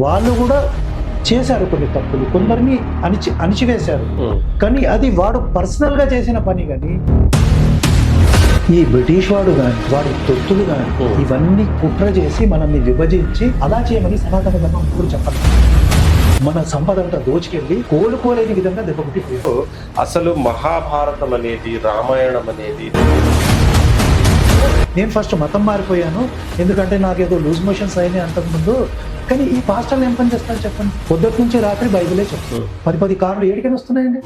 వాళ్ళు కూడా చేశారు కొన్ని తప్పులు. కొందరిని అణిచి అణిచివేశారు. కానీ అది వాడు పర్సనల్గా చేసిన పని కానీ ఈ బ్రిటిష్ వాడు కానీ వాడి తొత్తులు కానీ. ఇవన్నీ కుట్ర చేసి మనల్ని విభజించి అలా చేయమని సనాతన ధర్మం ఇప్పుడు చెప్పాలి మన సంపద అంతా దోచుకెళ్ళి కోలుకోలేని విధంగా దెబ్బకొట్టిపోయారు అసలు మహాభారతం అనేది రామాయణం అనేది? నేను ఫస్ట్ మతం మారిపోయాను. ఎందుకంటే నాకేదో లూజ్ మోషన్స్ అయినాయి అంతకుముందు కానీ ఈ పాస్టర్లు ఏం పని చేస్తారు చెప్పండి. పొద్దుటి నుంచి రాత్రి బైబిలే చెప్తారు. పది పది కార్లు ఏడికని వస్తున్నాయండి?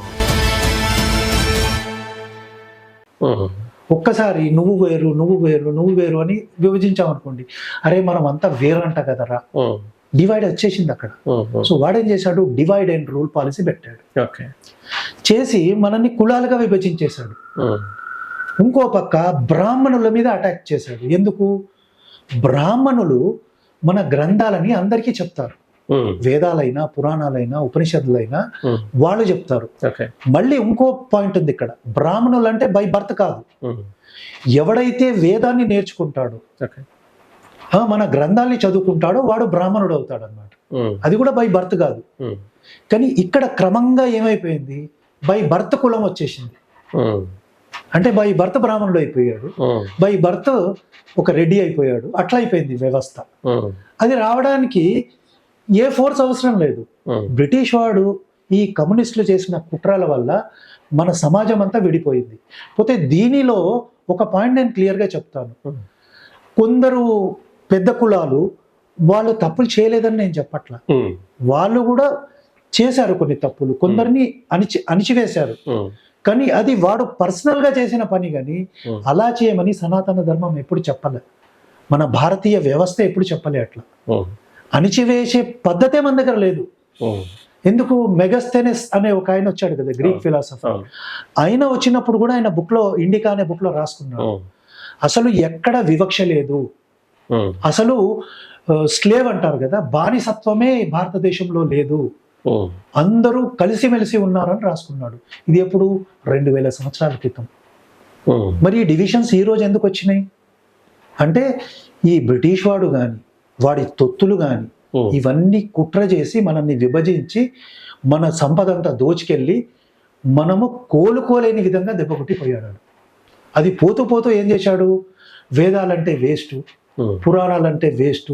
ఒక్కసారి నువ్వు వేరు నువ్వు వేరు నువ్వు వేరు అని విభజించామనుకోండి అరే మనం అంతా వేరంట కదరా? డివైడ్ వచ్చేసింది అక్కడ. సో వాడేం చేశాడు? డివైడ్ అండ్ రూల్ పాలసీ పెట్టాడు. ఓకే. చేసి మనల్ని కులాలుగా విభజించేశాడు. ఇంకో పక్క బ్రాహ్మణుల మీద అటాక్ చేశాడు. ఎందుకు? బ్రాహ్మణులు మన గ్రంథాలని అందరికీ చెప్తారు. వేదాలైనా పురాణాలైనా ఉపనిషత్తులైనా వాళ్ళు చెప్తారు. ఓకే. మళ్ళీ ఇంకో పాయింట్ ఉంది ఇక్కడ. బ్రాహ్మణులు అంటే బై బర్త్ కాదు. ఎవడైతే వేదాన్ని నేర్చుకుంటాడో మన గ్రంథాల్ని చదువుకుంటాడో వాడు బ్రాహ్మణుడు అవుతాడు అనమాట అది కూడా బై బర్త్ కాదు. కానీ ఇక్కడ క్రమంగా ఏమైపోయింది? బై బర్త్ కులం వచ్చేసింది. అంటే బై బర్త్ బ్రాహ్మణుడు అయిపోయాడు. బై బర్త్ ఒక రెడ్డి అయిపోయాడు. అట్లా అయిపోయింది వ్యవస్థ. అది రావడానికి ఏ ఫోర్స్ అవసరం లేదు. బ్రిటిష్ వాడు ఈ కమ్యూనిస్టులు చేసిన కుట్రల వల్ల మన సమాజం అంతా విడిపోయింది. పోతే దీనిలో ఒక పాయింట్ నేను క్లియర్గా చెప్తాను. కొందరు పెద్ద కులాలు వాళ్ళు తప్పులు చేయలేదని నేను చెప్పట్లా. వాళ్ళు కూడా చేశారు కొన్ని తప్పులు. కొందరిని అణిచి అణిచివేశారు. కానీ అది వాడు పర్సనల్గా చేసిన పని కానీ అలా చేయమని సనాతన ధర్మం ఎప్పుడు చెప్పలే. మన భారతీయ వ్యవస్థ ఎప్పుడు చెప్పలే అట్లా. అణిచివేసే పద్ధతే మన దగ్గర లేదు. ఎందుకు? మెగస్థెనెస్ అనే ఒక ఆయన వచ్చాడు కదా గ్రీక్ ఫిలాసఫర్ ఆయన వచ్చినప్పుడు కూడా ఆయన బుక్లో ఇండికా అనే బుక్లో రాసుకున్నాడు అసలు ఎక్కడ వివక్ష లేదు. అసలు స్లేవ్ అంటారు కదా బానిసత్వమే భారతదేశంలో లేదు. అందరూ కలిసిమెలిసి ఉన్నారని రాసుకున్నాడు. ఇది ఎప్పుడు? రెండు వేల సంవత్సరాల క్రితం. మరి ఈ డివిజన్స్ ఈ రోజు ఎందుకు వచ్చినాయి? అంటే ఈ బ్రిటిష్ వాడు కానీ వాడి తొత్తులు కానీ ఇవన్నీ కుట్ర చేసి మనల్ని విభజించి మన సంపద అంతా దోచుకెళ్ళి మనము కోలుకోలేని విధంగా దెబ్బకొట్టిపోయాడు అది పోతూ పోతూ ఏం చేశాడు? వేదాలంటే వేస్ట్ పురాణాలంటే వేస్ట్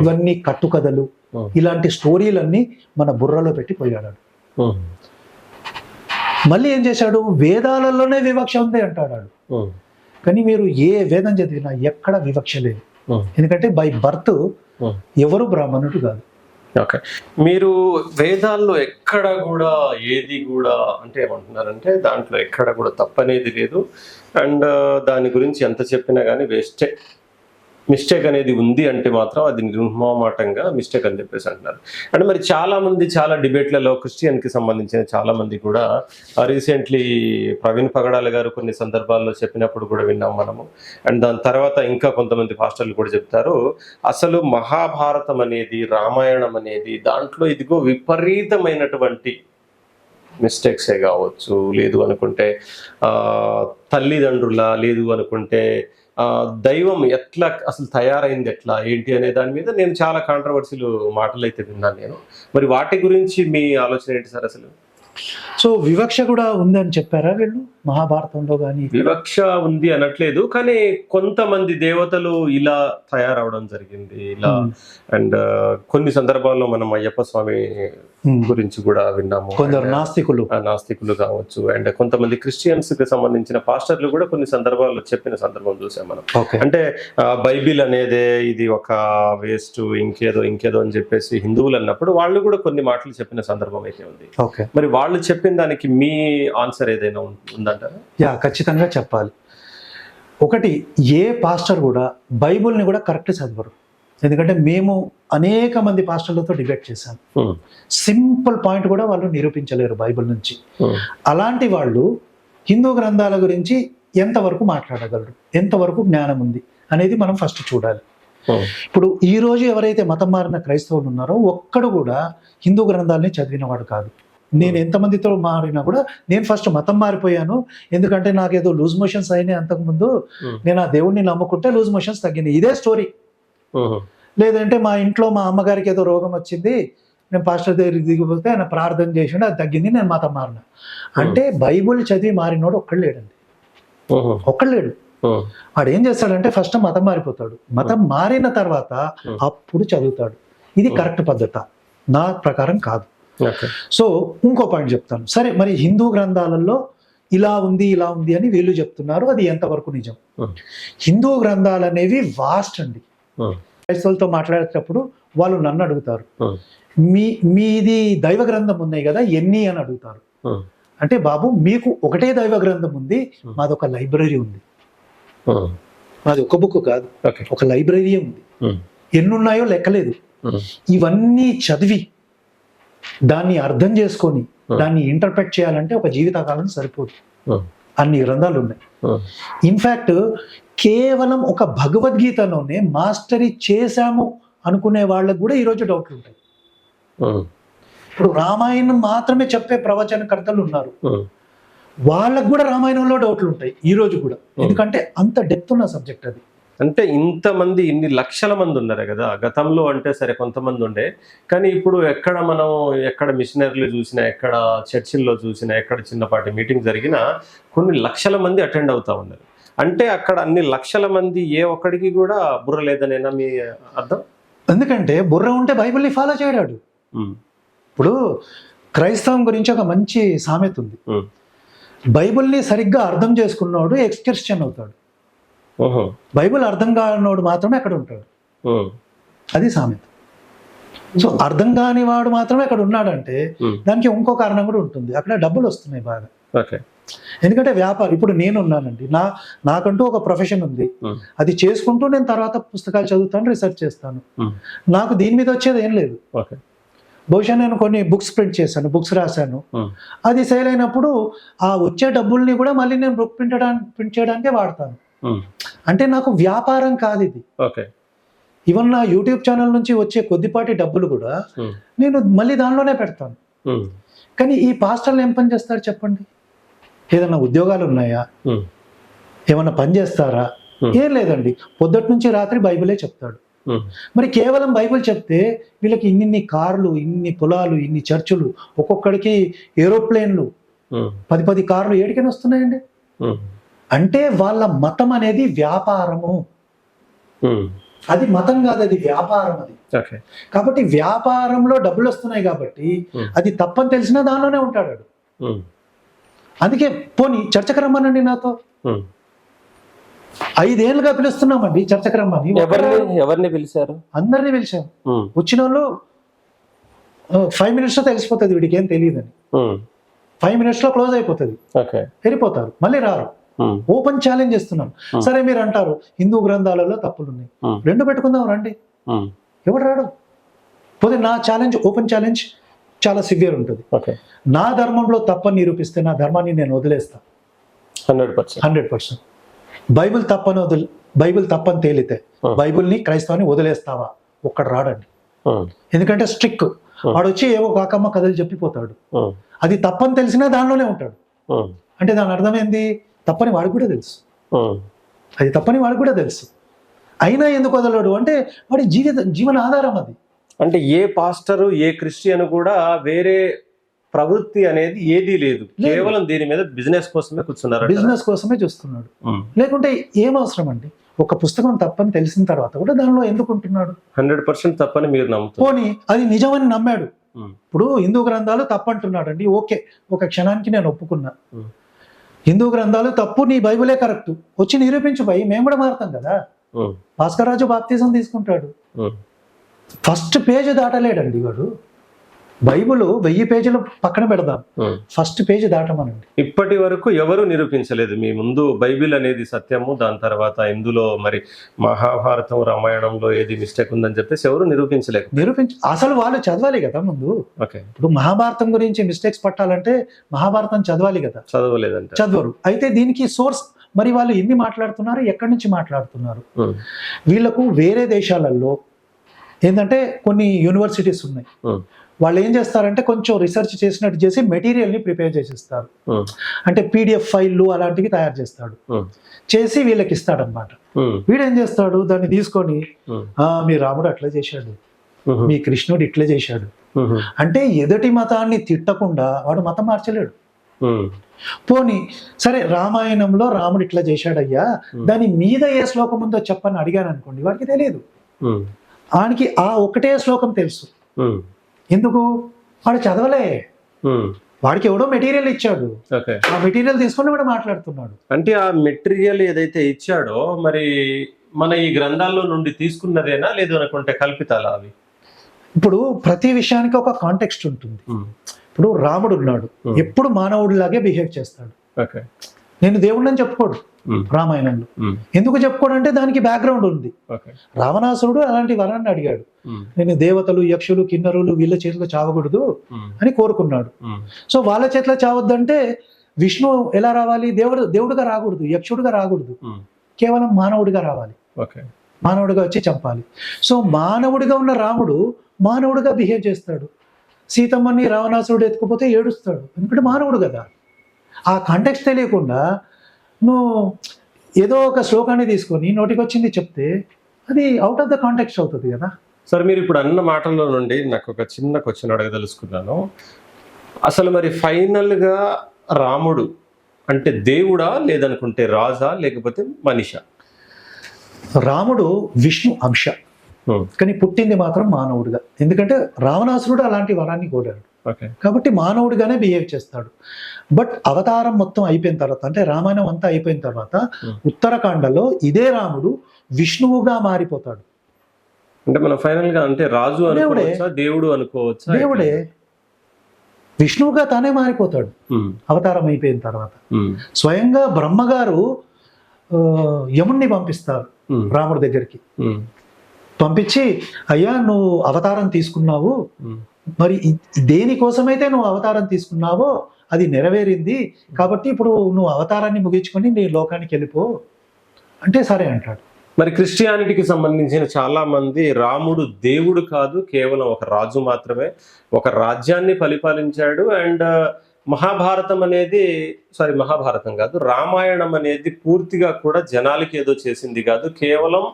ఇవన్నీ కట్టుకథలు ఇలాంటి స్టోరీలన్నీ మన బుర్రలో పెట్టి పోయాడు. మళ్ళీ ఏం చేశాడు? వేదాలలోనే వివక్ష ఉంది అంటాడు ఆడు. కానీ మీరు ఏ వేదం చదివినా ఎక్కడ వివక్ష లేదు. ఎందుకంటే బై బర్త్ ఎవరు బ్రాహ్మణుడు కాదు. ఓకే. మీరు వేదాల్లో ఎక్కడ కూడా ఏది కూడా అంటే ఏమంటున్నారంటే దాంట్లో ఎక్కడ కూడా తప్పనేది లేదు. అండ్ దాని గురించి ఎంత చెప్పినా కానీ వేస్టే. మిస్టేక్ అనేది ఉంది అంటే మాత్రం అది నిర్మమాటంగా మిస్టేక్ అని చెప్పేసి అంటున్నారు. అంటే మరి చాలామంది చాలా డిబేట్లలో క్రిస్టియన్కి సంబంధించిన చాలామంది కూడా రీసెంట్లీ ప్రవీణ్ పగడాల గారు కొన్ని సందర్భాల్లో చెప్పినప్పుడు కూడా విన్నాం మనము. అండ్ దాని తర్వాత ఇంకా కొంతమంది పాస్టర్లు కూడా చెప్తారు అసలు మహాభారతం అనేది రామాయణం అనేది దాంట్లో ఇదిగో విపరీతమైనటువంటి మిస్టేక్సే కావచ్చు. లేదు అనుకుంటే తల్లిదండ్రుల లేదు అనుకుంటే దైవం ఎట్లా అసలు తయారైంది ఎట్లా ఏంటి అనే దాని మీద నేను చాలా కాంట్రవర్సీలు మాటలు అయితే విన్నాను నేను. మరి వాటి గురించి మీ ఆలోచన ఏంటి సార్ అసలు? సో వివక్ష కూడా ఉందని చెప్పారా వీళ్ళు? మహాభారతంలో కానీ వివక్ష ఉంది అనట్లేదు కానీ కొంతమంది దేవతలు ఇలా తయారవడం జరిగింది. ఇలా అండ్ కొన్ని సందర్భాల్లో మనం అయ్యప్ప స్వామి గురించి కూడా విన్నాము. కొందరు నాస్తికులు. నాస్తికులు కావచ్చు. అండ్ కొంతమంది క్రిస్టియన్స్కి సంబంధించిన పాస్టర్లు కూడా కొన్ని సందర్భాల్లో చెప్పిన సందర్భం చూసాం మనం. అంటే బైబిల్ అనేదే ఇది ఒక వేస్ట్ ఇంకేదో ఇంకేదో అని చెప్పేసి హిందువులు అన్నప్పుడు వాళ్ళు కూడా కొన్ని మాటలు చెప్పిన సందర్భం అయితే ఉంది. మరి వాళ్ళు చెప్పిన దానికి మీ ఆన్సర్ ఏదైనా ఉం- యా ఖచ్చితంగా చెప్పాలి. ఒకటి ఏ పాస్టర్ కూడా బైబుల్ని కూడా కరెక్ట్ చదవరు. ఎందుకంటే మేము అనేక మంది పాస్టర్లతో డిబేట్ చేశాం. Hmm. సింపుల్ పాయింట్ కూడా వాళ్ళు నిరూపించలేరు బైబిల్ నుంచి. Hmm. అలాంటి వాళ్ళు హిందూ గ్రంథాల గురించి ఎంతవరకు మాట్లాడగలరు? ఎంతవరకు జ్ఞానం ఉంది? అనేది మనం ఫస్ట్ చూడాలి. Hmm. ఇప్పుడు ఈ రోజు ఎవరైతే మతం మారిన క్రైస్తవులు ఉన్నారో ఒక్కడు కూడా హిందూ గ్రంథాలని చదివినవాడు కాదు. నేను ఎంతమందితో మారినా కూడా నేను ఫస్ట్ మతం మారిపోయాను. ఎందుకంటే నాకు ఏదో లూజ్ మోషన్స్ అయినాయి అంతకుముందు. నేను ఆ దేవుడిని నమ్ముకుంటే లూజ్ మోషన్స్ తగ్గినాయి. ఇదే స్టోరీ. లేదంటే మా ఇంట్లో మా అమ్మగారికి ఏదో రోగం వచ్చింది. నేను పాస్టర్ దగ్గరికి దిగిపోతే ఆయన ప్రార్థన చేసిండు అది తగ్గింది నేను మతం మారిన. అంటే బైబుల్ చదివి మారినోడు ఒక్కడు లేడండి. ఒక్కడు లేడు. వాడు ఏం చేస్తాడంటే ఫస్ట్ మతం మారిపోతాడు. మతం మారిన తర్వాత. అప్పుడు చదువుతాడు. ఇది కరెక్ట్ పద్ధత. నా ప్రకారం కాదు. సో ఇంకో పాయింట్ చెప్తాను. సరే మరి హిందూ గ్రంథాలలో ఇలా ఉంది ఇలా ఉంది అని వీళ్ళు చెప్తున్నారు. అది ఎంతవరకు నిజం? Hmm. హిందూ గ్రంథాలు అనేవి వాస్ట్ అండి. ఉహు, క్రైస్తవులతో మాట్లాడేటప్పుడు వాళ్ళు నన్ను అడుగుతారు. ఉహు, మీ మీది దైవ గ్రంథం ఉన్నాయి కదా ఎన్ని అని అడుగుతారు. అంటే బాబు మీకు ఒకటే దైవ గ్రంథం ఉంది Hmm. మాది ఒక లైబ్రరీ ఉంది. మాది ఒక బుక్ కాదు ఒక లైబ్రరీ ఉంది. ఉహు, ఎన్ని ఉన్నాయో లెక్కలేదు ఇవన్నీ చదివి దాన్ని అర్థం చేసుకొని. దాన్ని ఇంటర్ప్రెట్ చేయాలంటే ఒక జీవితకాలం సరిపోదు అన్ని గ్రంథాలు ఉన్నాయి. ఇన్ఫ్యాక్ట్ కేవలం ఒక భగవద్గీతలోనే మాస్టరీ చేశాము అనుకునే వాళ్ళకు కూడా ఈరోజు డౌట్లు ఉంటాయి ఇప్పుడు రామాయణం మాత్రమే చెప్పే ప్రవచనకర్తలు ఉన్నారు. వాళ్ళకు కూడా రామాయణంలో డౌట్లు ఉంటాయి ఈ రోజు కూడా ఎందుకంటే అంత డెప్త్ ఉన్న సబ్జెక్ట్ అది. అంటే ఇంతమంది ఇన్ని లక్షల మంది ఉన్నారు కదా గతంలో అంటే సరే కొంతమంది ఉండే కానీ ఇప్పుడు ఎక్కడ మనం ఎక్కడ మిషనరీలు చూసినా ఎక్కడ చర్చిల్లో చూసినా ఎక్కడ చిన్నపాటి మీటింగ్ జరిగినా కొన్ని లక్షల మంది అటెండ్ అవుతా ఉన్నారు. అంటే అక్కడ అన్ని లక్షల మంది ఏ ఒక్కడికి కూడా బుర్ర లేదనేనా మీ అర్థం? ఎందుకంటే బుర్ర ఉంటే బైబిల్ని ఫాలో చేయడాడు ఇప్పుడు క్రైస్తవం గురించి ఒక మంచి సామెత ఉంది. బైబిల్ని సరిగ్గా అర్థం చేసుకున్నవాడు ఎక్స్ క్రిస్టియన్ అవుతాడు. బైబిల్ అర్థం కానివాడు మాత్రమే అక్కడ ఉంటాడు. అది సామెత. సో అర్థం కాని వాడు మాత్రమే అక్కడ ఉన్నాడంటే దానికి ఇంకో కారణం కూడా ఉంటుంది. అక్కడ డబ్బులు వస్తున్నాయి బాగా. ఓకే. ఎందుకంటే వ్యాపారం ఇప్పుడు నేను ఉన్నానండి. నా నాకంటూ ఒక ప్రొఫెషన్ ఉంది. అది చేసుకుంటూ నేను తర్వాత పుస్తకాలు చదువుతాను రీసెర్చ్ చేస్తాను. నాకు దీని మీద వచ్చేది ఏం లేదు. ఓకే. బహుశా నేను కొన్ని బుక్స్ ప్రింట్ చేశాను బుక్స్ రాశాను. అది సేల్ అయినప్పుడు ఆ వచ్చే డబ్బుల్ని కూడా మళ్ళీ నేను బుక్ ప్రింట్ ప్రింట్ చేయడానికే వాడతాను. అంటే నాకు వ్యాపారం కాదు ఇది. ఓకే ఈవెన్ నా యూట్యూబ్ ఛానల్ నుంచి వచ్చే కొద్దిపాటి డబ్బులు కూడా ఉమ్, నేను మళ్ళీ దానిలోనే పెడతాను. ఉమ్, కానీ ఈ పాస్టర్లు ఏం పని చేస్తారు చెప్పండి? ఏదైనా ఉద్యోగాలు ఉన్నాయా? ఏమన్నా పని చేస్తారా? Hmm. ఏం లేదండి. పొద్దుటి నుంచి రాత్రి బైబిలే చెప్తాడు. మరి కేవలం బైబిల్ చెప్తే వీళ్ళకి ఇన్ని కార్లు ఇన్ని పొలాలు ఇన్ని చర్చులు ఒక్కొక్కడికి ఏరోప్లేన్లు పది పది కార్లు ఏడికని వస్తున్నాయండి? అంటే వాళ్ళ మతం అనేది వ్యాపారము. ఉమ్, అది మతం కాదు అది వ్యాపారం అది. కాబట్టి వ్యాపారంలో డబ్బులు వస్తున్నాయి కాబట్టి Hmm. అది తప్పని తెలిసినా దానిలోనే ఉంటాడు. ఉమ్, అందుకే పోనీ చర్చకు రమ్మనండి నాతో. ఉమ్. ఐదేళ్ళుగా పిలుస్తున్నామండి చర్చకు రమ్మని. ఎవరిని ఎవరిని పిలిచారు? అందరినీ పిలిచాం. వచ్చిన వాళ్ళు ఫైవ్ మినిట్స్లో తెలిసిపోతుంది వీడికి ఏం తెలియదని. ఫైవ్ మినిట్స్లో క్లోజ్ అయిపోతుంది. వెళ్ళిపోతారు. మళ్ళీ రారు. ఓపెన్ ఛాలెంజ్ చేస్తున్నాం. Hmm. సరే మీరు అంటారు హిందూ గ్రంథాలలో తప్పులు ఉన్నాయి ఉమ్, రెండు పెట్టుకుందాం రండి. ఎవడు రాడు? పోతే నా ఛాలెంజ్ ఓపెన్ ఛాలెంజ్ చాలా సివియర్ ఉంటుంది. ఓకే నా ధర్మంలో తప్పని నిరూపిస్తే నా ధర్మాన్ని నేను వదిలేస్తా. Hundred percent hundred percent Bible తప్పని వదిలి బైబిల్ తప్పని తేలితే Hmm. బైబిల్ని క్రైస్తవాన్ని వదిలేస్తావా? ఒక్కడు రాడండి. ఎందుకంటే స్ట్రిక్ వాడు వచ్చి ఏవో కాకమ్మ కథలు చెప్పిపోతాడు. అది తప్పని తెలిసినా దానిలోనే ఉంటాడు. అంటే దాని అర్థం ఏంది? తప్పని వాడికి కూడా తెలుసు. అది తప్పని వాడికి కూడా తెలుసు. అయినా ఎందుకు వదలడు? అంటే వాడి జీవిత జీవన ఆధారం అది. అంటే ఏ పాస్టరు ఏ క్రిస్టియన్ కూడా వేరే ప్రవృత్తి అనేది ఏదీ లేదు. కేవలం దీని మీద బిజినెస్ కోసమే కూర్చున్నారు బిజినెస్ కోసమే చూస్తున్నాడు. లేకుంటే ఏం అవసరం అండి ఒక పుస్తకం తప్పని తెలిసిన తర్వాత కూడా దానిలో ఎందుకు ఉంటున్నాడు? హండ్రెడ్ పర్సెంట్ తప్పని మీరు నమ్ముతున్నారు పోనీ అది నిజమని నమ్మాడు. ఇప్పుడు హిందూ గ్రంథాలు తప్పంటున్నాడు అండి ఓకే ఒక క్షణానికి నేను ఒప్పుకున్నా. హిందూ గ్రంథాలు తప్పు నీ బైబిలే కరెక్ట్. వచ్చి నిరూపించు భయ్ మేము కూడా మారుతాం కదా. భాస్కర్ రాజు బాప్తిజం తీసుకుంటాడు. ఫస్ట్ పేజ్ దాటలేడండి వాడు. బైబిల్ వెయ్యి పేజీలు పక్కన పెడదాం. ఫస్ట్ పేజ్ దాటమనండి. ఇప్పటి వరకు ఎవరు నిరూపించలేదు. మీ ముందు బైబిల్ అనేది సత్యము దాని తర్వాత ఇందులో మరి మహాభారతం రామాయణంలో ఏది మిస్టేక్ ఉందని చెప్పేసి ఎవరు నిరూపించలేదు. నిరూపించ అసలు వాళ్ళు చదవాలి కదా ముందు? ఓకే. ఇప్పుడు మహాభారతం గురించి మిస్టేక్స్ పట్టాలంటే మహాభారతం చదవాలి కదా? చదవలేదంట. చదవరు. అయితే దీనికి సోర్స్ మరి వాళ్ళు ఎన్ని మాట్లాడుతున్నారు ఎక్కడి నుంచి మాట్లాడుతున్నారు? వీళ్ళకు వేరే దేశాలలో ఏంటంటే కొన్ని యూనివర్సిటీస్ ఉన్నాయి. వాళ్ళు ఏం చేస్తారంటే కొంచెం రీసెర్చ్ చేసినట్టు చేసి మెటీరియల్ని ప్రిపేర్ చేసిస్తారు. అంటే పీడిఎఫ్ ఫైళ్ళు అలాంటివి తయారు చేస్తాడు. చేసి వీళ్ళకి ఇస్తాడనమాట వీడు ఏం చేస్తాడు? దాన్ని తీసుకొని ఉమ్, "ఆ, మీ రాముడు అట్లా చేశాడు. మీ కృష్ణుడు ఇట్లా చేశాడు. అంటే ఎదుటి మతాన్ని తిట్టకుండా వాడు మతం మార్చలేడు. పోని సరే రామాయణంలో రాముడు ఇట్లా చేశాడయ్యా. దాని మీద ఏ శ్లోకం ఉందో చెప్పని అడిగాను అనుకోండి వాడికి తెలియదు. వానికి ఆ ఒకటే శ్లోకం తెలుసు. ఎందుకు? వాడు చదవలే. వాడికి ఎవడో మెటీరియల్ ఇచ్చాడు. ఓకే. ఆ మెటీరియల్ తీసుకొని వాడు మాట్లాడుతున్నాడు. అంటే ఆ మెటీరియల్ ఏదైతే ఇచ్చాడో మరి మన ఈ గ్రంథాల్లో నుండి తీసుకున్నదేనా? లేదు అనుకుంటే కల్పితాలా అవి? ఇప్పుడు ప్రతి విషయానికి ఒక కాంటెక్స్ట్ ఉంటుంది. ఇప్పుడు రాముడు ఉన్నాడు. ఎప్పుడు మానవుడిలాగే బిహేవ్ చేస్తాడు. ఓకే. నేను దేవుడిని చెప్పుకోడు. ఉమ్, రామాయణంలో. ఎందుకు చెప్పుకోడు అంటే దానికి బ్యాక్గ్రౌండ్ ఉంది. రావణాసురుడు అలాంటి వరాన్ని అడిగాడు. నేను దేవతలు యక్షులు కిన్నరులు వీళ్ళ చేతిలో చావకూడదు అని కోరుకున్నాడు. సో వాళ్ళ చేతిలో చావద్దంటే విష్ణు ఎలా రావాలి? దేవుడు దేవుడిగా రాకూడదు యక్షుడిగా రాకూడదు. కేవలం మానవుడిగా రావాలి. ఓకే. మానవుడిగా వచ్చి చంపాలి. సో మానవుడిగా ఉన్న రాముడు మానవుడిగా బిహేవ్ చేస్తాడు. సీతమ్మని రావణాసురుడు ఎత్తుకుపోతే ఏడుస్తాడు. ఎందుకంటే మానవుడు కదా. ఆ కాంటెక్స్ట్ తెలియకుండా నువ్వు ఏదో ఒక శ్లోకాన్ని తీసుకొని నోటికి వచ్చింది చెప్తే అది అవుట్ ఆఫ్ ద కాంటెక్స్ట్ అవుతుంది కదా. సరే మీరు ఇప్పుడు అన్న మాటల్లో నుండి నాకు ఒక చిన్న క్వశ్చన్ అడగదలుచుకున్నాను అసలు మరి ఫైనల్గా రాముడు అంటే దేవుడా లేదనుకుంటే రాజా లేకపోతే మనిషా? రాముడు విష్ణు అంశ. కానీ పుట్టింది మాత్రం మానవుడిగా. ఎందుకంటే రావణాసురుడు అలాంటి వరాన్ని కోరాడు. కాబట్టి మానవుడిగానే బిహేవ్ చేస్తాడు. బట్ అవతారం మొత్తం అయిపోయిన తర్వాత అంటే రామాయణం అంతా అయిపోయిన తర్వాత Hmm. ఉత్తరాఖండలో ఇదే రాముడు విష్ణువుగా మారిపోతాడు. అంటే మనం ఫైనల్గా అంటే రాజు దేవుడే. అనుకోవచ్చా దేవుడు అనుకోవచ్చా? దేవుడే విష్ణువుగా తానే మారిపోతాడు. ఉమ్, అవతారం అయిపోయిన తర్వాత. ఉమ్, స్వయంగా బ్రహ్మగారు యముణ్ణి పంపిస్తారు రాముడి దగ్గరికి. పంపించి అయ్యా నువ్వు అవతారం తీసుకున్నావు. మరి దేనికోసమైతే నువ్వు అవతారం తీసుకున్నావో అది నెరవేరింది. కాబట్టి ఇప్పుడు నువ్వు అవతారాన్ని ముగించుకొని నీ లోకానికి వెళ్ళిపో. అంటే సరే అంటాడు. మరి క్రిస్టియానిటీకి సంబంధించిన చాలా మంది రాముడు దేవుడు కాదు కేవలం ఒక రాజు మాత్రమే. ఒక రాజ్యాన్ని పరిపాలించాడు అండ్ మహాభారతం అనేది సారీ మహాభారతం కాదు రామాయణం అనేది పూర్తిగా కూడా జనాలకి ఏదో చేసింది కాదు. కేవలం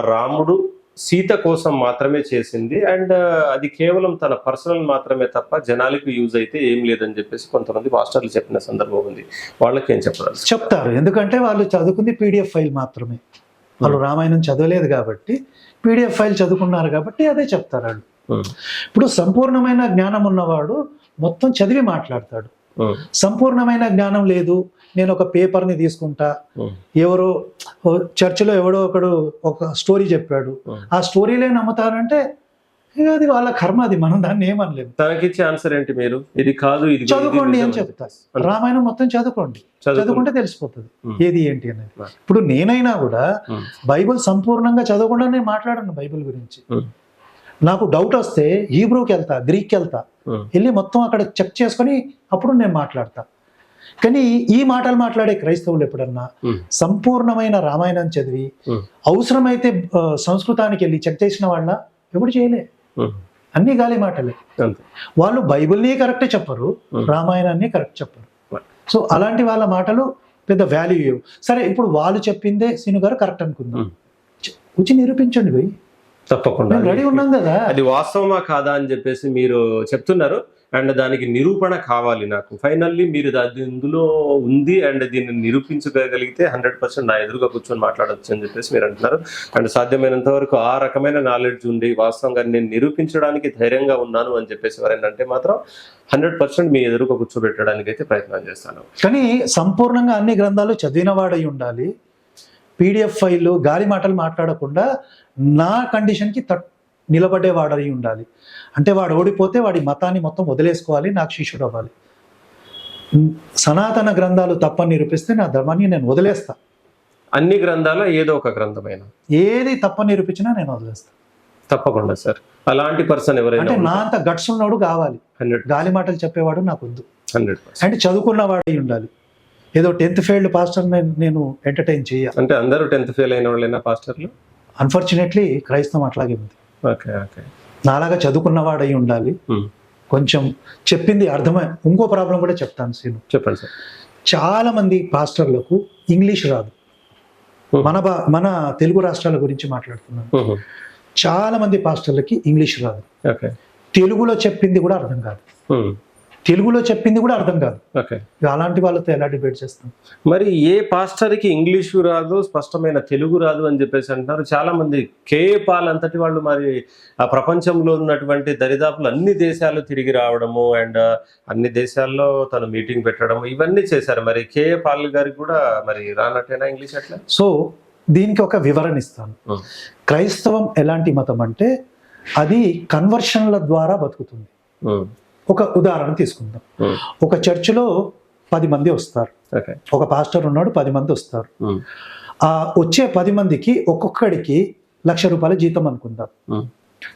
రాముడు సీత కోసం మాత్రమే చేసింది అండ్ అది కేవలం తన పర్సనల్ మాత్రమే తప్ప జనాలకి యూజ్ అయితే ఏం లేదని చెప్పేసి కొంతమంది మాస్టర్లు చెప్పిన సందర్భం ఉంది. వాళ్ళకి ఏం చెప్పాలి? చెప్తారు. ఎందుకంటే వాళ్ళు చదువుకుంది పీడిఎఫ్ ఫైల్ మాత్రమే. వాళ్ళు రామాయణం చదవలేదు కాబట్టి పీడిఎఫ్ ఫైల్ చదువుకున్నారు కాబట్టి అదే చెప్తారు వాళ్ళు. ఇప్పుడు సంపూర్ణమైన జ్ఞానం ఉన్నవాడు మొత్తం చదివి మాట్లాడతాడు. సంపూర్ణమైన జ్ఞానం లేదు. నేను ఒక పేపర్ని తీసుకుంటా ఎవరో చర్చిలో ఎవడో ఒకడు ఒక స్టోరీ చెప్పాడు ఆ స్టోరీలే నమ్ముతారంటే అది వాళ్ళ కర్మ అది మనం దాన్ని ఏమనలేము తనకిచ్చే ఆన్సర్ ఏంటి మీరు ఇది కాదు ఇది చదువుకోండి అని చెప్తా. రామాయణం మొత్తం చదువుకోండి. చదువుకుంటే తెలిసిపోతుంది. ఏది ఏంటి అనేది. ఇప్పుడు నేనైనా కూడా. బైబిల్ సంపూర్ణంగా చదవకుండా నేను మాట్లాడను బైబిల్ గురించి. నాకు డౌట్ వస్తే హీబ్రూకి వెళ్తా గ్రీక్కి వెళ్తా. వెళ్ళి మొత్తం అక్కడ చెక్ చేసుకొని అప్పుడు నేను మాట్లాడతా కానీ ఈ మాటలు మాట్లాడే క్రైస్తవులు ఎప్పుడన్నా. సంపూర్ణమైన రామాయణం చదివి. అవసరమైతే సంస్కృతానికి వెళ్ళి చెక్ చేసిన వాళ్ళ ఎప్పుడు చేయలే. అన్ని గాలి మాటలే. వాళ్ళు బైబిల్ని కరెక్ట్ చెప్పరు. రామాయణాన్ని కరెక్ట్ చెప్పరు. సో అలాంటి వాళ్ళ మాటలు పెద్ద వాల్యూ ఇవ్వవు. సరే ఇప్పుడు వాళ్ళు చెప్పిందే సీను గారు కరెక్ట్ అనుకుందాం. వచ్చి నిరూపించండి పోయి తప్పకుండా రెడీ ఉన్నాం కదా. అది వాస్తవమా కాదా అని చెప్పేసి మీరు చెప్తున్నారు. అండ్ దానికి నిరూపణ కావాలి నాకు. ఫైనల్లీ మీరు అది ఇందులో ఉంది అండ్ దీన్ని నిరూపించగలిగితే హండ్రెడ్ పర్సెంట్ నా ఎదురుగా కూర్చొని మాట్లాడవచ్చు అని చెప్పేసి మీరు అంటున్నారు. అండ్ సాధ్యమైనంత వరకు ఆ రకమైన నాలెడ్జ్ ఉండి వాస్తవంగా నేను నిరూపించడానికి ధైర్యంగా ఉన్నాను అని చెప్పేసి ఎవరైనా అంటే మాత్రం హండ్రెడ్ పర్సెంట్ మీ ఎదురుగా కూర్చోబెట్టడానికి అయితే ప్రయత్నం చేస్తాను. కానీ సంపూర్ణంగా అన్ని గ్రంథాలు చదివినవాడై ఉండాలి. పీడిఎఫ్ ఫైళ్ళు గాలి మాటలు మాట్లాడకుండా నా కండిషన్కి తట్ నిలబడే వాడై ఉండాలి. అంటే వాడు ఓడిపోతే వాడి మతాన్ని మొత్తం వదిలేసుకోవాలి నాకు శిష్యుడు అవ్వాలి సనాతన గ్రంథాలు తప్పని నిరూపిస్తే నా ధర్మాన్ని నేను వదిలేస్తా. అన్ని గ్రంథాల ఏదో ఒక గ్రంథమైన? ఏది తప్పని నిరూపించినా నేను వదిలేస్తా. తప్పకుండా సార్. అలాంటి పర్సన్ ఎవరైనా అంటే నా అంత గట్స్ ఉన్నవాడు కావాలి గాలి మాటలు చెప్పేవాడు నాకు వద్దు. హండ్రెడ్ అంటే చదువుకున్న వాడై ఉండాలి. ఏదో టెన్త్ ఫెయిల్డ్ పాస్టర్ నేను ఎంటర్టైన్ చేయాలి. అంటే అందరూ టెన్త్ ఫెయిల్ అయిన వాళ్ళైనా పాస్టర్లు? అన్ఫార్చునేట్లీ క్రైస్తవం అట్లాగే ఉంది. Okay okay. నాలాగా చదువుకున్నవాడు ఉండాలి. కొంచెం చెప్పింది అర్థమై ఇంకో ప్రాబ్లం కూడా చెప్తాను సీను చెప్పండి సార్ చాలా మంది పాస్టర్లకు ఇంగ్లీష్ రాదు. మన బా మన తెలుగు రాష్ట్రాల గురించి మాట్లాడుతున్నాను. చాలా మంది పాస్టర్లకి ఇంగ్లీష్ రాదు ఓకే తెలుగులో చెప్పింది కూడా అర్థం కాదు. తెలుగులో చెప్పింది కూడా అర్థం కాదు. అలాంటి వాళ్ళతో ఎలా డిబేట్ చేస్తాం? మరి ఏ పాస్టర్కి ఇంగ్లీషు రాదు స్పష్టమైన తెలుగు రాదు అని చెప్పేసి అంటున్నారు. చాలా మంది కేఏ పాల్ అంతటి వాళ్ళు మరి ఆ ప్రపంచంలో ఉన్నటువంటి దరిదాపులు అన్ని దేశాలు తిరిగి రావడము అండ్ అన్ని దేశాల్లో తను మీటింగ్ పెట్టడం ఇవన్నీ చేశారు. మరి కేఏ పాల్ గారికి కూడా మరి రానట్టేనా ఇంగ్లీష్ అట్లా? సో దీనికి ఒక వివరణ ఇస్తాను. క్రైస్తవం ఎలాంటి మతం అంటే అది కన్వర్షన్ల ద్వారా బతుకుతుంది. ఒక ఉదాహరణ తీసుకుందాం. ఒక చర్చిలో పది మంది వస్తారు ఒక పాస్టర్ ఉన్నాడు పది మంది వస్తారు. ఆ వచ్చే పది మందికి ఒక్కొక్కడికి లక్ష రూపాయల జీతం అనుకుందాం.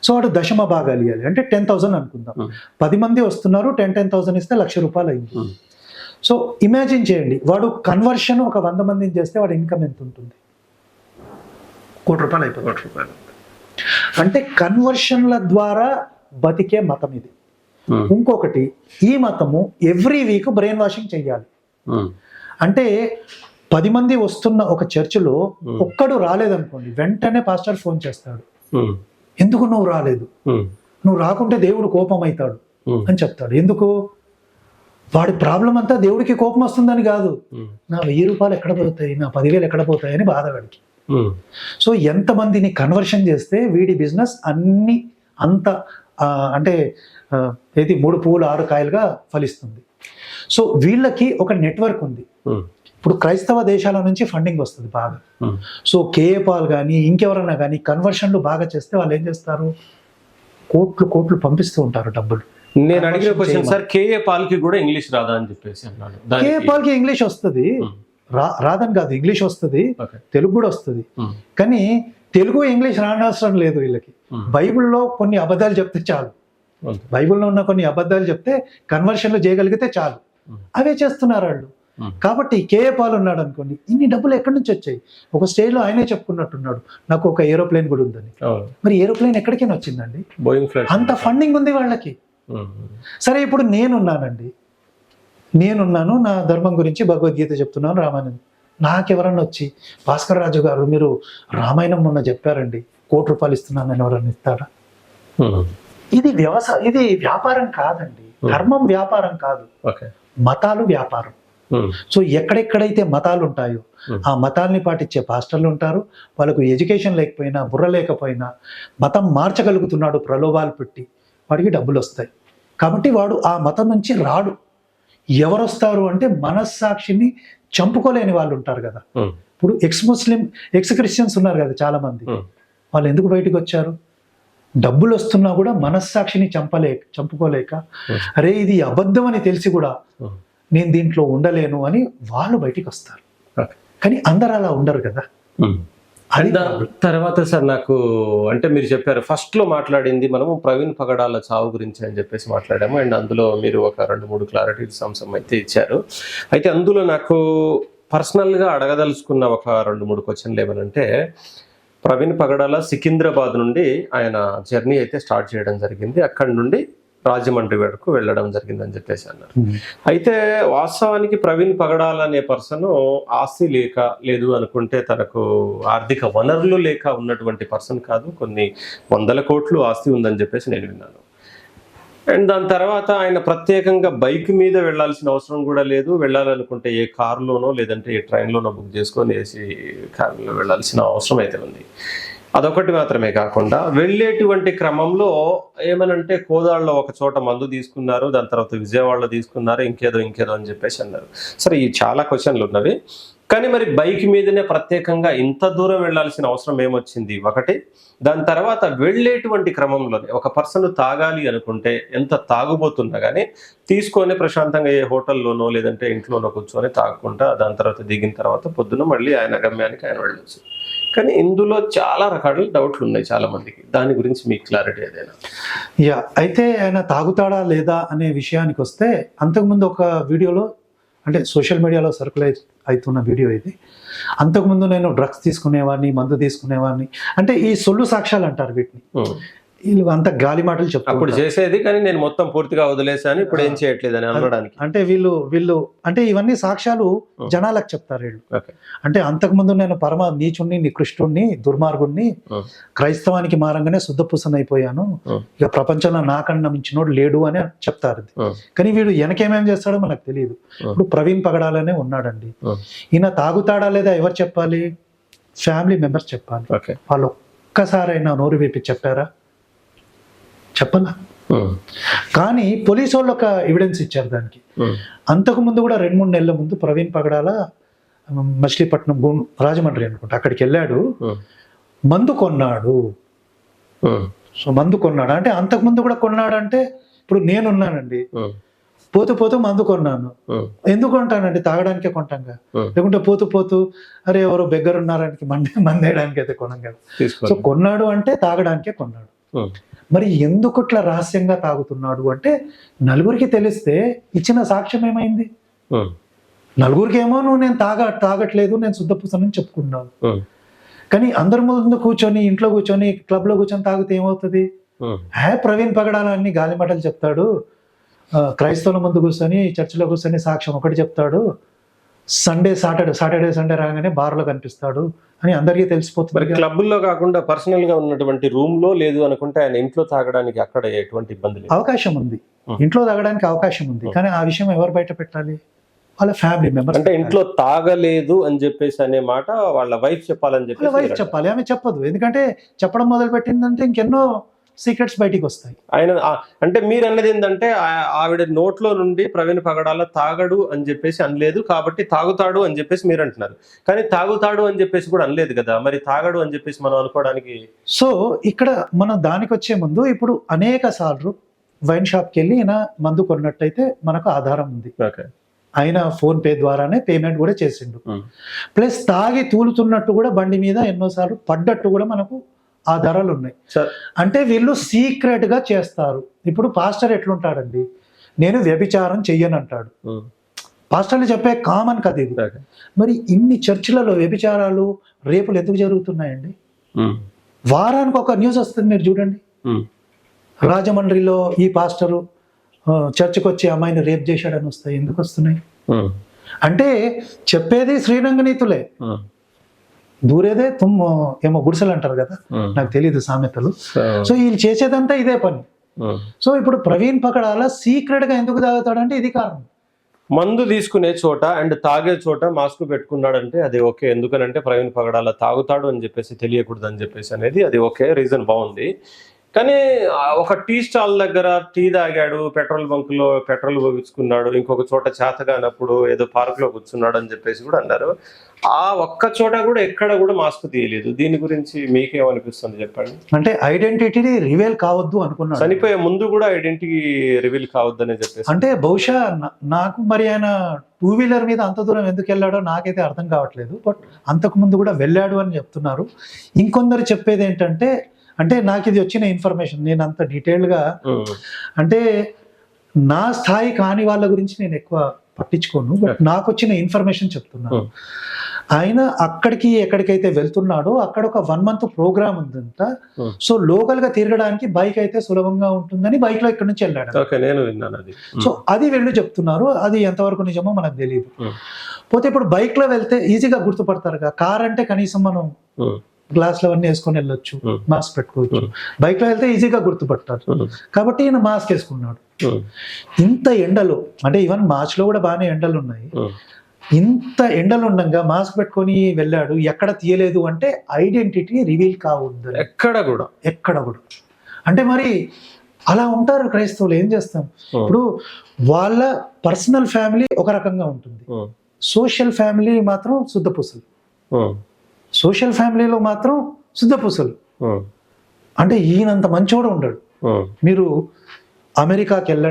సో వాడు దశమ భాగాలు ఇవ్వాలి అంటే టెన్ థౌసండ్ అనుకుందాం. పది మంది వస్తున్నారు టెన్ టెన్ థౌసండ్ ఇస్తే లక్ష రూపాయలు అయింది. సో ఇమాజిన్ చేయండి వాడు కన్వర్షన్ ఒక వంద మందిని చేస్తే వాడు ఇన్కమ్ ఎంత ఉంటుంది కోటి రూపాయలు అయిపోతుంది అంటే కన్వర్షన్ల ద్వారా బతికే మతం ఇది. ఇంకొకటి ఈ మతము ఎవ్రీ వీక్ బ్రెయిన్ వాషింగ్ చేయాలి. అంటే పది మంది వస్తున్న ఒక చర్చిలో Hmm. ఒక్కడు రాలేదనుకోండి వెంటనే పాస్టర్ ఫోన్ చేస్తాడు ఉమ్. ఎందుకు నువ్వు రాలేదు. నువ్వు రాకుంటే దేవుడు కోపం అవుతాడు. అని చెప్తాడు ఎందుకు వాడి ప్రాబ్లం అంతా దేవుడికి కోపం వస్తుందని కాదు. నా వెయ్యి రూపాయలు ఎక్కడ పోతాయి నా పదివేలు ఎక్కడ పోతాయి అని బాధ వాడికి. సో ఎంతమందిని కన్వర్షన్ చేస్తే వీడి బిజినెస్ అన్ని అంత అంటే ఏది మూడు పువ్వులు ఆరు కాయలుగా ఫలిస్తుంది. సో వీళ్ళకి ఒక నెట్వర్క్ ఉంది. ఇప్పుడు క్రైస్తవ దేశాల నుంచి ఫండింగ్ వస్తుంది బాగా. సో కేఏ పాల్ కానీ ఇంకెవరన్నా కానీ కన్వర్షన్లు బాగా చేస్తే వాళ్ళు ఏం చేస్తారు? కోట్లు కోట్లు పంపిస్తూ ఉంటారు డబ్బులు. నేను అడిగిన క్వశ్చన్. సార్ కేఏ పాల్కి కూడా ఇంగ్లీష్ రాదా? అని చెప్పేసి అన్నాడు. కేఏ పాల్కి ఇంగ్లీష్ వస్తుంది. రాదని కాదు ఇంగ్లీష్ వస్తుంది. తెలుగు కూడా వస్తుంది. కానీ తెలుగు ఇంగ్లీష్ రానవసరం లేదు వీళ్ళకి. బైబిల్లో కొన్ని అబద్ధాలు చెప్తే చాలు. బైబిల్లో ఉన్న కొన్ని అబద్ధాలు చెప్తే కన్వర్షన్లు చేయగలిగితే చాలు. అవే చేస్తున్నారు వాళ్ళు. కాబట్టి కేఏ పాల్ ఉన్నాడు అనుకోండి ఇన్ని డబ్బులు ఎక్కడి నుంచి వచ్చాయి? ఒక స్టేజ్లో ఆయనే చెప్పుకున్నట్టున్నాడు. నాకు ఒక ఏరోప్లేన్ కూడా ఉందని. మరి ఏరోప్లేన్ ఎక్కడికైనా వచ్చిందండి? అంత ఫండింగ్ ఉంది వాళ్ళకి. సరే ఇప్పుడు నేనున్నానండి. నేనున్నాను నా ధర్మం గురించి భగవద్గీత చెప్తున్నాను రామాయణం. నాకెవరన్నా వచ్చి భాస్కర్ రాజు గారు మీరు రామాయణం మొన్న చెప్పారండి కోటి రూపాయలు ఇస్తున్నానని ఎవరన్నా ఇస్తారా? ఉమ్. ఇది వ్యవసాయ ఇది వ్యాపారం కాదండి. ధర్మం వ్యాపారం కాదు. ఓకే. మతాలు వ్యాపారం. ఉమ్. సో ఎక్కడెక్కడైతే మతాలు ఉంటాయో Hmm. ఆ మతాల్ని పాటించే పాస్టర్లు ఉంటారు. వాళ్ళకు ఎడ్యుకేషన్ లేకపోయినా బుర్ర లేకపోయినా మతం మార్చగలుగుతున్నాడు ప్రలోభాలు పెట్టి వాడికి డబ్బులు వస్తాయి కాబట్టి వాడు ఆ మతం నుంచి రాడు. ఎవరు వస్తారు అంటే మనస్సాక్షిని చంపుకోలేని వాళ్ళు ఉంటారు కదా. ఇప్పుడు ఎక్స్ ముస్లిం ఎక్స్ క్రిస్టియన్స్ ఉన్నారు కదా చాలా మంది ఉమ్. వాళ్ళు ఎందుకు బయటకు వచ్చారు డబ్బులు వస్తున్నా కూడా మనస్సాక్షిని చంపలేక చంపుకోలేక Hmm. అరే ఇది అబద్ధం అని తెలిసి కూడా ఉమ్. నేను దీంట్లో ఉండలేను అని వాళ్ళు బయటికి వస్తారు. కానీ అందరు అలా ఉండరు కదా. దాని తర్వాత సార్ నాకు అంటే మీరు చెప్పారు ఫస్ట్లో మాట్లాడింది మనము ప్రవీణ్ పగడాల చావు గురించి అని చెప్పేసి మాట్లాడాము. అండ్ అందులో మీరు ఒక రెండు మూడు క్లారిటీ అంశం అయితే ఇచ్చారు. అయితే అందులో నాకు పర్సనల్గా అడగదలుచుకున్న ఒక రెండు మూడు క్వశ్చన్లు ఏమనంటే ప్రవీణ్ పగడాల సికింద్రాబాద్ నుండి ఆయన జర్నీ అయితే స్టార్ట్ చేయడం జరిగింది. అక్కడి నుండి రాజమండ్రి వరకు వెళ్ళడం జరిగిందని చెప్పేసి అన్నారు. అయితే వాస్తవానికి ప్రవీణ్ పగడాల అనే పర్సన్ ఆస్తి లేక లేదు అనుకుంటే తనకు ఆర్థిక వనరులు లేక ఉన్నటువంటి పర్సన్ కాదు. కొన్ని వందల కోట్లు ఆస్తి ఉందని చెప్పేసి నేను విన్నాను. అండ్ దాని తర్వాత ఆయన ప్రత్యేకంగా బైక్ మీద వెళ్ళాల్సిన అవసరం కూడా లేదు. వెళ్ళాలనుకుంటే ఏ కారులోనో లేదంటే ఏ ట్రైన్లోనో బుక్ చేసుకొని ఏసీ కార్లో వెళ్ళాల్సిన అవసరం అయితే ఉంది. అదొకటి మాత్రమే కాకుండా వెళ్ళేటువంటి క్రమంలో ఏమనంటే కోదాళ్ళలో ఒక చోట మందు తీసుకున్నారు దాని తర్వాత విజయవాడలో తీసుకున్నారు ఇంకేదో ఇంకేదో అని చెప్పేసి అన్నారు. సరే ఈ చాలా క్వశ్చన్లు ఉన్నవి. కానీ మరి బైక్ మీదనే ప్రత్యేకంగా ఇంత దూరం వెళ్ళాల్సిన అవసరం ఏమొచ్చింది? ఒకటి దాని తర్వాత వెళ్ళేటువంటి క్రమంలోనే ఒక పర్సన్ తాగాలి అనుకుంటే ఎంత తాగుబోతున్నా కానీ తీసుకొని ప్రశాంతంగా ఏ హోటల్లోనో లేదంటే ఇంట్లోనో కూర్చొని తాగకుండా దాని తర్వాత దిగిన తర్వాత పొద్దున మళ్ళీ ఆయన గమ్యానికి ఆయన వెళ్ళొచ్చు. కానీ ఇందులో చాలా రకాల డౌట్లు ఉన్నాయి చాలా మందికి. దాని గురించి మీకు క్లారిటీ ఏదైనా? యా అయితే ఆయన తాగుతాడా లేదా అనే విషయానికి వస్తే అంతకుముందు ఒక వీడియోలో అంటే సోషల్ మీడియాలో సర్కులైజ్ అవుతున్న వీడియో ఇది. అంతకుముందు నేను డ్రగ్స్ తీసుకునేవాడిని మందు తీసుకునేవాడిని. అంటే ఈ సొల్లు సాక్ష్యాలు అంటారు వీటిని. వీళ్ళు అంత గాలి మాటలు చెప్తారు అప్పుడు చేసేది కానీ నేను మొత్తం పూర్తిగా వదిలేసాను ఇప్పుడు ఏం చేయట్లేదని అనడానికి. అంటే వీళ్ళు వీళ్ళు అంటే ఇవన్నీ సాక్ష్యాలు జనాలకు చెప్తారు వీళ్ళు. అంటే అంతకుముందు నేను పరమ నీచుణ్ణి నికృష్టుణ్ణి దుర్మార్గుణ్ణి. క్రైస్తవానికి మారంగానే శుద్ధపూసన అయిపోయాను. ఇక ప్రపంచంలో నాకన్నా మించినోడు లేడు అని చెప్తారు. కానీ వీడు వెనకేమేం చేస్తాడో మనకు తెలియదు. ఇప్పుడు ప్రవీణ్ పగడాలనే ఉన్నాడండి. ఈయన తాగుతాడా లేదా ఎవరు చెప్పాలి? ఫ్యామిలీ మెంబర్స్ చెప్పాలి. వాళ్ళు ఒక్కసారైనా నోరు విప్పి చెప్పారా? చెప్పాలా. కానీ పోలీసు వాళ్ళు ఒక ఎవిడెన్స్ ఇచ్చారు దానికి. అంతకు ముందు కూడా రెండు మూడు నెలల ముందు ప్రవీణ్ పగడాల మచిలీపట్నం గు- రాజమండ్రి అనుకుంటా అక్కడికి వెళ్ళాడు. మందు కొన్నాడు. సో మందు కొన్నాడు అంటే అంతకు ముందు కూడా కొన్నాడు అంటే ఇప్పుడు నేనున్నానండి. పోతూ పోతూ మందు కొన్నాను. ఎందుకు కొంటానండి తాగడానికే కొంటాం ఉమ్. లేకుంటే పోతూ పోతూ అరే ఎవరో బెగ్గర ఉన్నారని మంది మందేయడానికి అయితే కొనం కదా సో కొన్నాడు అంటే తాగడానికే కొన్నాడు. మరి ఎందుకు ఇట్లా రహస్యంగా తాగుతున్నాడు అంటే నలుగురికి తెలిస్తే ఇచ్చిన సాక్ష్యం ఏమైంది. నలుగురికి ఏమో నువ్వు నేను తాగ తాగట్లేదు నేను శుద్ధపూసనని చెప్పుకున్నావు. కానీ అందరి ముందు కూర్చొని ఇంట్లో కూర్చొని క్లబ్లో కూర్చొని తాగితే ఏమవుతుంది. హే ప్రవీణ్ పగడాల అన్ని గాలి మాటలు చెప్తాడు క్రైస్తవుల ముందు కూర్చొని చర్చిలో కూర్చొని సాక్ష్యం ఒకటి చెప్తాడు సండే సాటర్డే సాటర్డే సండే రాగానే బార్లో కనిపిస్తాడు అని అందరికీ మరి తెలిసిపోతుంది కదా. క్లబ్బుల్లో కాకుండా పర్సనల్గా ఉన్నటువంటి రూమ్లో లేదు అనుకుంటే ఆయన ఇంట్లో తాగడానికి అక్కడ ఎటువంటి ఇబ్బంది అవకాశం ఉంది. ఇంట్లో తాగడానికి అవకాశం ఉంది. కానీ ఆ విషయం ఎవరు బయట పెట్టాలి? వాళ్ళ ఫ్యామిలీ మెంబర్స్ అంటే ఇంట్లో తాగలేదు అని చెప్పేసి అనే మాట వాళ్ళ వైఫ్ చెప్పాలని వాళ్ళ వైఫ్ చెప్పాలి. ఆమె చెప్పదు. ఎందుకంటే చెప్పడం మొదలు పెట్టిందంటే ఇంకెన్నో సీక్రెట్స్ బయటికి వస్తాయి. ఆయన అంటే మీరు అన్నది ఏంటంటే ఆ- ఆవిడ నోట్లో నుండి ప్రవీణ్ పగడాల తాగడు అని చెప్పేసి అనలేదు కాబట్టి తాగుతాడు అని చెప్పేసి మీరు అంటున్నారు కానీ తాగుతాడు అని చెప్పేసి కూడా అనలేదు కదా మరి తాగడు అని చెప్పేసి మనం అనుకోవడానికి సో ఇక్కడ మనం దానికి వచ్చే ముందు ఇప్పుడు అనేక సార్లు వైన్ షాప్కి వెళ్ళి ఈయన మందు కొన్నట్టయితే మనకు ఆధారం ఉంది. ఓకే. ఆయన ఫోన్ పే ద్వారానే పేమెంట్ కూడా చేసిండు. ప్లస్ తాగి తూలుతున్నట్టు కూడా బండి మీద ఎన్నోసార్లు పడ్డట్టు కూడా మనకు ఆధారాలు ఉన్నాయి సార్. అంటే వీళ్ళు సీక్రెట్గా చేస్తారు. ఇప్పుడు పాస్టర్ ఎట్లుంటాడండి? నేను వ్యభిచారం చెయ్యను అంటాడు ఉమ్. పాస్టర్లు చెప్పే కామన్ కథ ఇది. మరి ఇన్ని చర్చిలలో వ్యభిచారాలు రేపులు ఎందుకు జరుగుతున్నాయండి. వారానికి ఒక న్యూస్ వస్తుంది మీరు చూడండి. రాజమండ్రిలో ఈ పాస్టరు ఆ, చర్చికి వచ్చి అమ్మాయిని రేప్ చేశాడని వస్తాయి. ఎందుకు వస్తున్నాయి. అంటే చెప్పేది శ్రీరంగనీతులే. దూరేదే తుమ్ ఏమో గుడిసెలు అంటారు కదా. నాకు తెలియదు సామెతలు. సో, వీళ్ళు చేసేదంతా ఇదే పని. సో ఇప్పుడు ప్రవీణ్ పకడాల సీక్రెట్గా ఎందుకు తాగుతాడంటే ఇది కారణం. మందు తీసుకునే చోట అండ్ తాగే చోట మాస్క్ పెట్టుకున్నాడంటే అది ఓకే. ఎందుకనంటే ప్రవీణ్ పగడాల తాగుతాడు అని చెప్పేసి తెలియకూడదు అని చెప్పేసి అనేది అది ఓకే. రీజన్ బాగుంది. కానీ ఒక టీ స్టాల్ దగ్గర టీ తాగాడు పెట్రోల్ బంక్లో పెట్రోల్ పోయించుకున్నాడు ఇంకొక చోట చేతగానప్పుడు ఏదో పార్క్లో కూర్చున్నాడు అని చెప్పేసి కూడా అన్నారు. ఆ ఒక్క చోట కూడా ఎక్కడ కూడా మాస్క్ తీయలేదు. దీని గురించి మీకేమనిపిస్తుంది చెప్పండి? అంటే ఐడెంటిటీని రివేల్ కావద్దు అనుకున్నాడు. చనిపోయే ముందు కూడా ఐడెంటిటీ రివీల్ కావద్దని చెప్పేసి. అంటే బహుశా నాకు మరి ఆయన టూ వీలర్ మీద అంత దూరం ఎందుకు వెళ్ళాడో నాకైతే అర్థం కావట్లేదు. బట్ అంతకు ముందు కూడా వెళ్ళాడు అని చెప్తున్నారు. ఇంకొందరు చెప్పేది ఏంటంటే అంటే నాకు ఇది వచ్చిన ఇన్ఫర్మేషన్ నేను అంత డీటెయిల్గా ఉమ్. అంటే నా స్థాయి కాని వాళ్ళ గురించి నేను ఎక్కువ పట్టించుకోను బట్ నాకు వచ్చిన ఇన్ఫర్మేషన్ చెప్తున్నాను. ఆయన అక్కడికి ఎక్కడికైతే వెళ్తున్నాడో అక్కడ ఒక వన్ మంత్ ప్రోగ్రామ్ ఉందంట. సో లోకల్గా తిరగడానికి బైక్ అయితే సులభంగా ఉంటుందని బైక్లో ఇక్కడ నుంచి వెళ్ళాడు సో అది వెళ్ళు చెప్తున్నారు అది ఎంతవరకు నిజమో మనకు తెలియదు. పోతే ఇప్పుడు బైక్లో వెళ్తే ఈజీగా గుర్తుపడతారు కార్ అంటే కనీసం మనం. గ్లాస్లు అవన్నీ వేసుకొని వెళ్ళొచ్చు. మాస్క్ పెట్టుకోవచ్చు Hmm. బైక్లో వెళ్తే ఈజీగా గుర్తుపడతారు. కాబట్టి ఈయన మాస్క్ వేసుకున్నాడు. ఇంత ఎండలో అంటే ఈవెన్ మార్చ్లో కూడా బాగానే ఎండలు ఉన్నాయి. ఇంత ఎండలు ఉండగా మాస్క్ పెట్టుకొని వెళ్ళాడు ఎక్కడ తీయలేదు అంటే ఐడెంటిటీ రివీల్ కావద్దు ఎక్కడ కూడా ఎక్కడ కూడా అంటే మరి అలా ఉంటారు క్రైస్తవులు ఏం చేస్తాం. ఇప్పుడు వాళ్ళ పర్సనల్ ఫ్యామిలీ ఒక రకంగా ఉంటుంది. సోషల్ ఫ్యామిలీ మాత్రం శుద్ధపూసలు. సోషల్ ఫ్యామిలీలో మాత్రం శుద్ధపూసలు. అంటే ఈయనంత మంచోడు ఉండడు ఉమ్. మీరు అమెరికాకి వెళ్ళండి